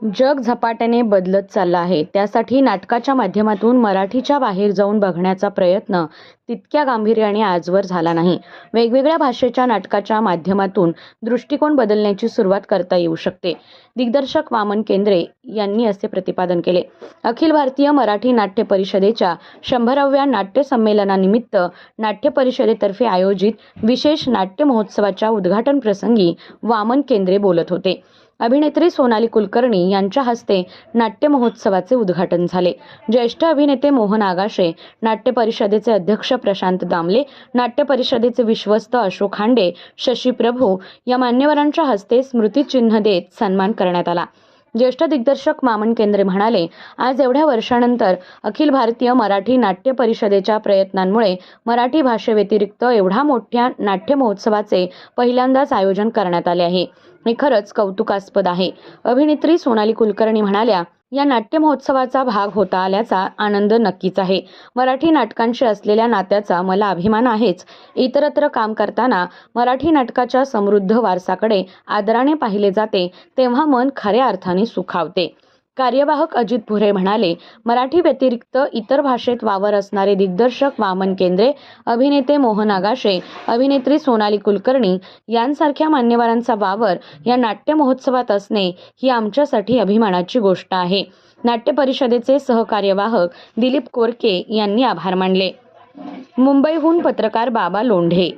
जग झपाट्याने बदलत चाललं आहे. त्यासाठी नाटकाच्या माध्यमातून मराठीच्या बाहेर जाऊन बघण्याचा प्रयत्न तितक्या गांभीर्याने आजवर झाला नाही. वेगवेगळ्या भाषेच्या नाटकाच्या माध्यमातून दृष्टिकोन बदलण्याची सुरुवात करता येऊ शकते. दिग्दर्शक वामन केंद्रे यांनी असे प्रतिपादन केले. अखिल भारतीय मराठी नाट्य परिषदेच्या शंभराव्या नाट्य संमेलनानिमित्त नाट्य परिषदेतर्फे आयोजित विशेष नाट्य महोत्सवाच्या उद्घाटन प्रसंगी वामन केंद्रे बोलत होते. अभिनेत्री सोनाली कुलकर्णी यांच्या हस्ते नाट्य महोत्सवाचे उद्घाटन झाले. ज्येष्ठ अभिनेते मोहन आगाशे नाट्य परिषदेचे अध्यक्ष प्रशांत दामले नाट्य परिषदेचे विश्वस्त अशोक खांडे शशी प्रभू या मान्यवरांच्या हस्ते स्मृतिचिन्ह देत सन्मान करण्यात आला. ज्येष्ठ दिग्दर्शक मामन केंद्रे म्हणाले आज एवढ्या वर्षानंतर अखिल भारतीय मराठी नाट्य परिषदेच्या प्रयत्नांमुळे मराठी भाषेव्यतिरिक्त एवढा मोठ्या नाट्य महोत्सवाचे पहिल्यांदाच आयोजन करण्यात आले आहे. हे खरंच कौतुकास्पद आहे. अभिनेत्री सोनाली कुलकर्णी म्हणाल्या या नाट्य महोत्सवाचा भाग होता आल्याचा आनंद नक्कीच आहे. मराठी नाटकांशी असलेल्या नात्याचा मला अभिमान आहेच. इतरत्र काम करताना मराठी नाटकाच्या समृद्ध वारसाकडे आदराने पाहिले जाते तेव्हा मन खऱ्या अर्थाने सुखावते. कार्यवाहक अजित भुरे म्हणाले मराठी व्यतिरिक्त इतर भाषेत वावर असणारे दिग्दर्शक वामन केंद्रे अभिनेते मोहन आगाशे अभिनेत्री सोनाली कुलकर्णी यांसारख्या मान्यवरांचा वावर या नाट्य महोत्सवात असणे ही आमच्यासाठी अभिमानाची गोष्ट आहे. नाट्य परिषदेचे सहकार्यवाहक दिलीप कोरके यांनी आभार मानले. मुंबईहून पत्रकार बाबा लोंढे